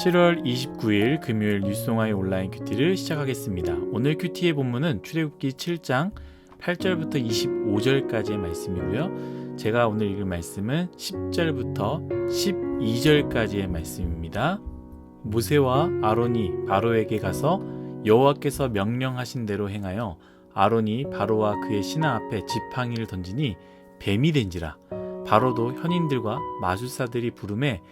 7월 29일 금요일 뉴스송아의 온라인 큐티를 시작하겠습니다. 오늘 큐티의 본문은 출애굽기 7장 8절부터 25절까지의 말씀이고요. 제가 오늘 읽을 말씀은 10절부터 12절까지의 말씀입니다. 모세와 아론이 바로에게 가서 여호와께서 명령하신 대로 행하여 아론이 바로와 그의 신하 앞에 지팡이를 던지니 뱀이 된지라 바로도 현인들과 마술사들이 부름에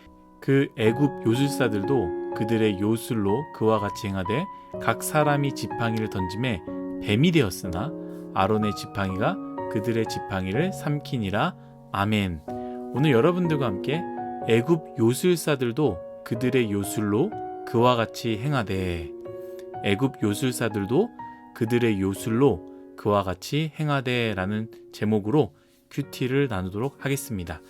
그 애굽 요술사들도 그들의 요술로 그와 같이 행하되 각 사람이 지팡이를 던짐에 뱀이 되었으나 아론의 지팡이가 그들의 지팡이를 삼키니라 아멘. 오늘 여러분들과 함께 애굽 요술사들도 그들의 요술로 그와 같이 행하되 애굽 요술사들도 그들의 요술로 그와 같이 행하되라는 제목으로 큐티를 나누도록 하겠습니다.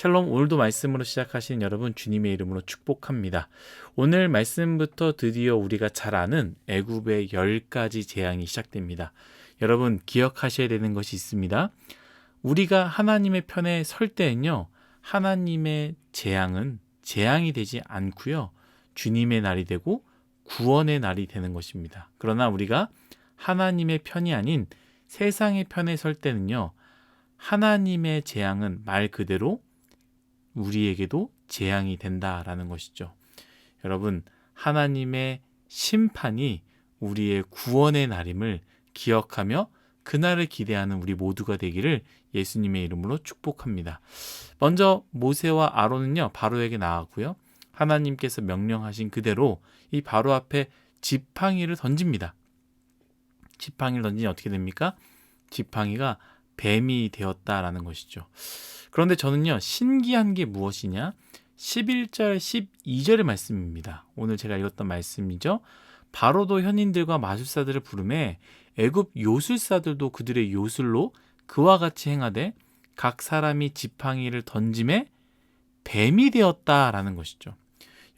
샬롬 오늘도 말씀으로 시작하신 여러분 주님의 이름으로 축복합니다. 오늘 말씀부터 드디어 우리가 잘 아는 애굽의 열 가지 재앙이 시작됩니다. 여러분 기억하셔야 되는 것이 있습니다. 우리가 하나님의 편에 설 때는요. 하나님의 재앙은 재앙이 되지 않고요. 주님의 날이 되고 구원의 날이 되는 것입니다. 그러나 우리가 하나님의 편이 아닌 세상의 편에 설 때는요. 하나님의 재앙은 말 그대로 우리에게도 재앙이 된다라는 것이죠. 여러분, 하나님의 심판이 우리의 구원의 날임을 기억하며 그날을 기대하는 우리 모두가 되기를 예수님의 이름으로 축복합니다. 먼저 모세와 아론은요, 바로에게 나왔고요. 하나님께서 명령하신 그대로 이 바로 앞에 지팡이를 던집니다. 지팡이를 던지니 어떻게 됩니까? 지팡이가 뱀이 되었다라는 것이죠. 그런데 저는요, 신기한 게 무엇이냐? 11절, 12절의 말씀입니다. 오늘 제가 읽었던 말씀이죠. 바로도 현인들과 마술사들을 부름에 애굽 요술사들도 그들의 요술로 그와 같이 행하되 각 사람이 지팡이를 던짐에 뱀이 되었다라는 것이죠.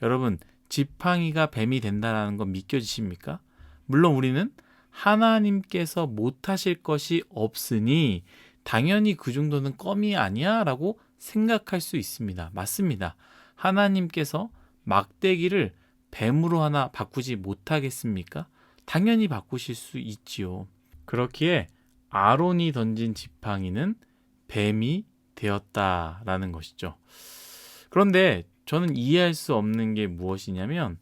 여러분, 지팡이가 뱀이 된다라는 건 믿겨지십니까? 물론 우리는 하나님께서 못하실 것이 없으니 당연히 그 정도는 껌이 아니야 라고 생각할 수 있습니다. 맞습니다. 하나님께서 막대기를 뱀으로 하나 바꾸지 못하겠습니까? 당연히 바꾸실 수 있지요. 그렇기에 아론이 던진 지팡이는 뱀이 되었다라는 것이죠. 그런데 저는 이해할 수 없는 게 무엇이냐면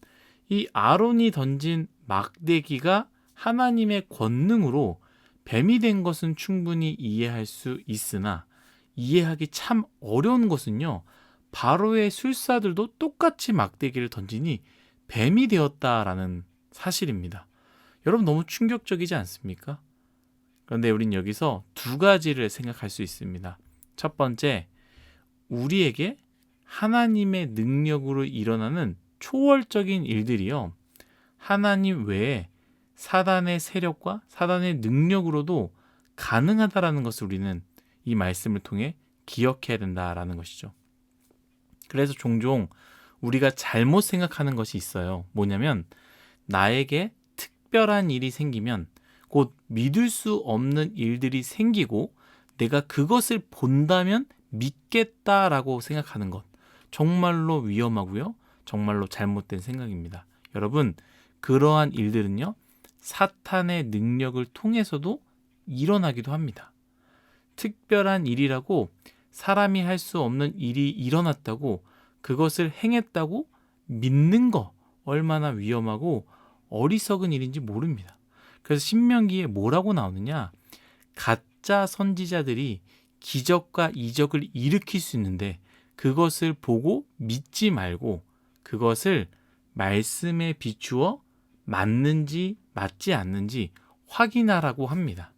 이 아론이 던진 막대기가 하나님의 권능으로 뱀이 된 것은 충분히 이해할 수 있으나 이해하기 참 어려운 것은요. 바로의 술사들도 똑같이 막대기를 던지니 뱀이 되었다라는 사실입니다. 여러분 너무 충격적이지 않습니까? 그런데 우린 여기서 두 가지를 생각할 수 있습니다. 첫 번째, 우리에게 하나님의 능력으로 일어나는 초월적인 일들이요. 하나님 외에 사단의 세력과 사단의 능력으로도 가능하다라는 것을 우리는 이 말씀을 통해 기억해야 된다라는 것이죠. 그래서 종종 우리가 잘못 생각하는 것이 있어요. 뭐냐면 나에게 특별한 일이 생기면 곧 믿을 수 없는 일들이 생기고 내가 그것을 본다면 믿겠다라고 생각하는 것. 정말로 위험하고요. 정말로 잘못된 생각입니다. 여러분, 그러한 일들은요. 사탄의 능력을 통해서도 일어나기도 합니다. 특별한 일이라고 사람이 할 수 없는 일이 일어났다고 그것을 행했다고 믿는 거 얼마나 위험하고 어리석은 일인지 모릅니다. 그래서 신명기에 뭐라고 나오느냐? 가짜 선지자들이 기적과 이적을 일으킬 수 있는데 그것을 보고 믿지 말고 그것을 말씀에 비추어 맞는지 맞지 않는지 확인하라고 합니다.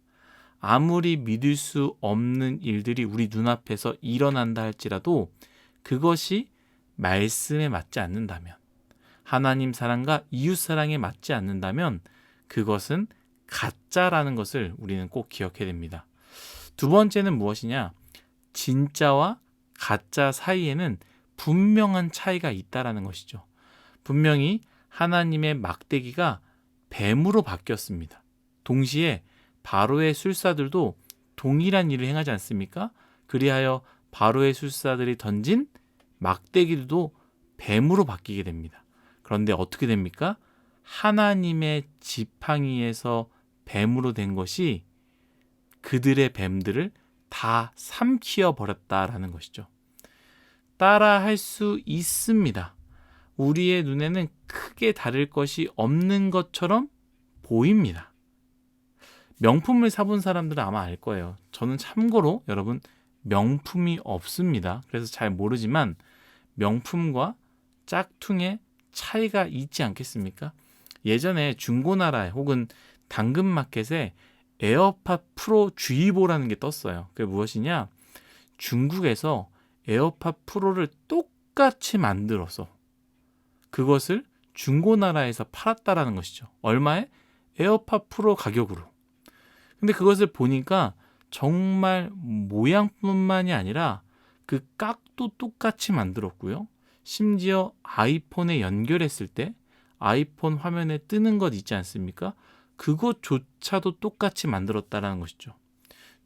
아무리 믿을 수 없는 일들이 우리 눈앞에서 일어난다 할지라도 그것이 말씀에 맞지 않는다면, 하나님 사랑과 이웃 사랑에 맞지 않는다면 그것은 가짜라는 것을 우리는 꼭 기억해야 됩니다. 두 번째는 무엇이냐? 진짜와 가짜 사이에는 분명한 차이가 있다라는 것이죠. 분명히 하나님의 막대기가 뱀으로 바뀌었습니다. 동시에 바로의 술사들도 동일한 일을 행하지 않습니까? 그리하여 바로의 술사들이 던진 막대기도 뱀으로 바뀌게 됩니다. 그런데 어떻게 됩니까? 하나님의 지팡이에서 뱀으로 된 것이 그들의 뱀들을 다 삼키어 버렸다라는 것이죠. 따라 할 수 있습니다. 우리의 눈에는 크게 다를 것이 없는 것처럼 보입니다. 명품을 사본 사람들은 아마 알 거예요. 저는 참고로 여러분 명품이 없습니다. 그래서 잘 모르지만 명품과 짝퉁의 차이가 있지 않겠습니까? 예전에 중고나라에 혹은 당근마켓에 에어팟 프로 주의보라는 게 떴어요. 그게 무엇이냐? 중국에서 에어팟 프로를 똑같이 만들어서 그것을 중고나라에서 팔았다라는 것이죠. 얼마에? 에어팟 프로 가격으로. 근데 그것을 보니까 정말 모양뿐만이 아니라 그 깍도 똑같이 만들었고요. 심지어 아이폰에 연결했을 때 아이폰 화면에 뜨는 것 있지 않습니까? 그것조차도 똑같이 만들었다라는 것이죠.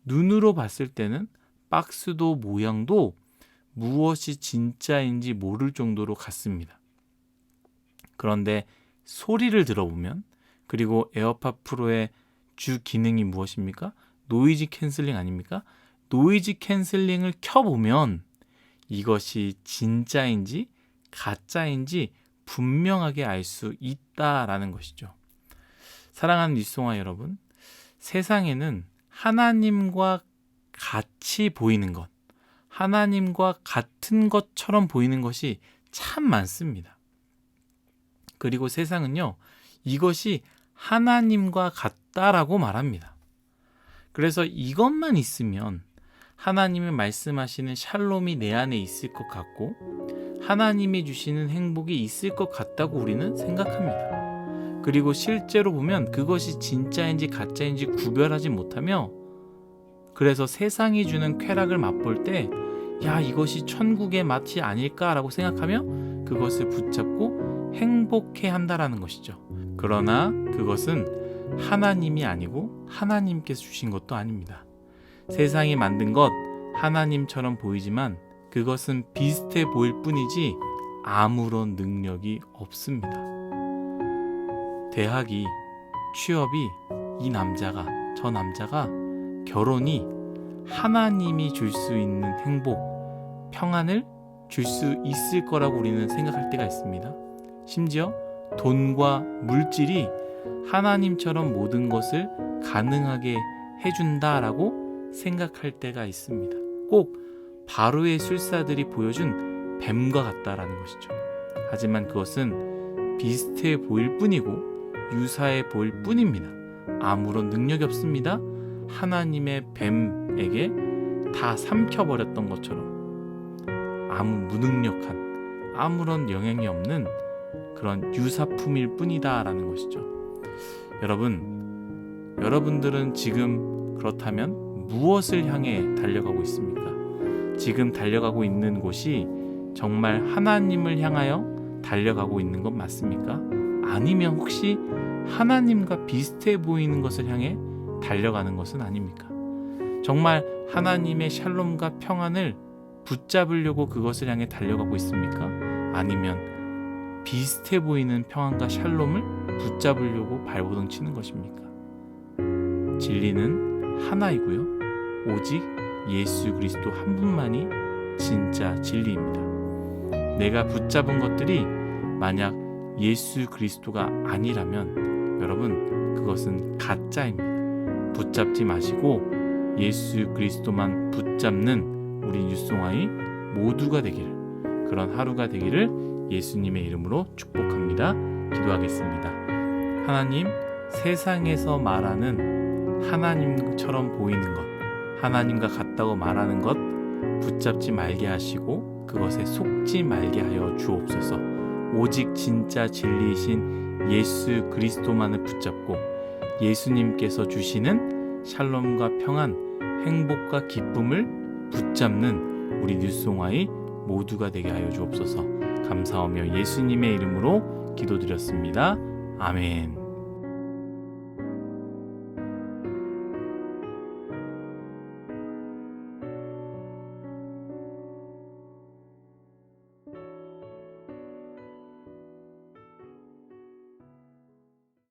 눈으로 봤을 때는 박스도 모양도 무엇이 진짜인지 모를 정도로 같습니다. 그런데 소리를 들어보면 그리고 에어팟 프로의 주 기능이 무엇입니까? 노이즈 캔슬링 아닙니까? 노이즈 캔슬링을 켜보면 이것이 진짜인지 가짜인지 분명하게 알 수 있다라는 것이죠. 사랑하는 뉴스송아 여러분, 세상에는 하나님과 같이 보이는 것, 하나님과 같은 것처럼 보이는 것이 참 많습니다. 그리고 세상은요, 이것이 하나님과 같다라고 말합니다. 그래서 이것만 있으면 하나님이 말씀하시는 샬롬이 내 안에 있을 것 같고 하나님이 주시는 행복이 있을 것 같다고 우리는 생각합니다. 그리고 실제로 보면 그것이 진짜인지 가짜인지 구별하지 못하며 그래서 세상이 주는 쾌락을 맛볼 때 야, 이것이 천국의 맛이 아닐까라고 생각하며 그것을 붙잡고 행복해 한다라는 것이죠. 그러나 그것은 하나님이 아니고 하나님께서 주신 것도 아닙니다. 세상이 만든 것 하나님처럼 보이지만 그것은 비슷해 보일 뿐이지 아무런 능력이 없습니다. 대학이 취업이 이 남자가 저 남자가 결혼이 하나님이 줄 수 있는 행복, 평안을 줄 수 있을 거라고 우리는 생각할 때가 있습니다. 심지어 돈과 물질이 하나님처럼 모든 것을 가능하게 해준다라고 생각할 때가 있습니다. 꼭 바로의 술사들이 보여준 뱀과 같다라는 것이죠. 하지만 그것은 비슷해 보일 뿐이고 유사해 보일 뿐입니다. 아무런 능력이 없습니다. 하나님의 뱀에게 다 삼켜버렸던 것처럼 아무 무능력한 아무런 영향이 없는 그런 유사품일 뿐이다라는 것이죠. 여러분, 여러분들은 지금 그렇다면 무엇을 향해 달려가고 있습니까? 지금 달려가고 있는 곳이 정말 하나님을 향하여 달려가고 있는 것 맞습니까? 아니면 혹시 하나님과 비슷해 보이는 것을 향해 달려가는 것은 아닙니까? 정말 하나님의 샬롬과 평안을 붙잡으려고 그것을 향해 달려가고 있습니까? 아니면 비슷해 보이는 평안과 샬롬을 붙잡으려고 발버둥 치는 것입니까? 진리는 하나이고요. 오직 예수 그리스도 한 분만이 진짜 진리입니다. 내가 붙잡은 것들이 만약 예수 그리스도가 아니라면 여러분 그것은 가짜입니다. 붙잡지 마시고 예수 그리스도만 붙잡는 우리 뉴송아이 모두가 되기를 그런 하루가 되기를 예수님의 이름으로 축복합니다. 기도하겠습니다. 하나님 세상에서 말하는 하나님처럼 보이는 것 하나님과 같다고 말하는 것 붙잡지 말게 하시고 그것에 속지 말게 하여 주옵소서. 오직 진짜 진리이신 예수 그리스도만을 붙잡고 예수님께서 주시는 샬롬과 평안, 행복과 기쁨을 붙잡는 우리 뉴송아이 모두가 되게 하여 주옵소서. 감사하며 예수님의 이름으로 기도드렸습니다. 아멘.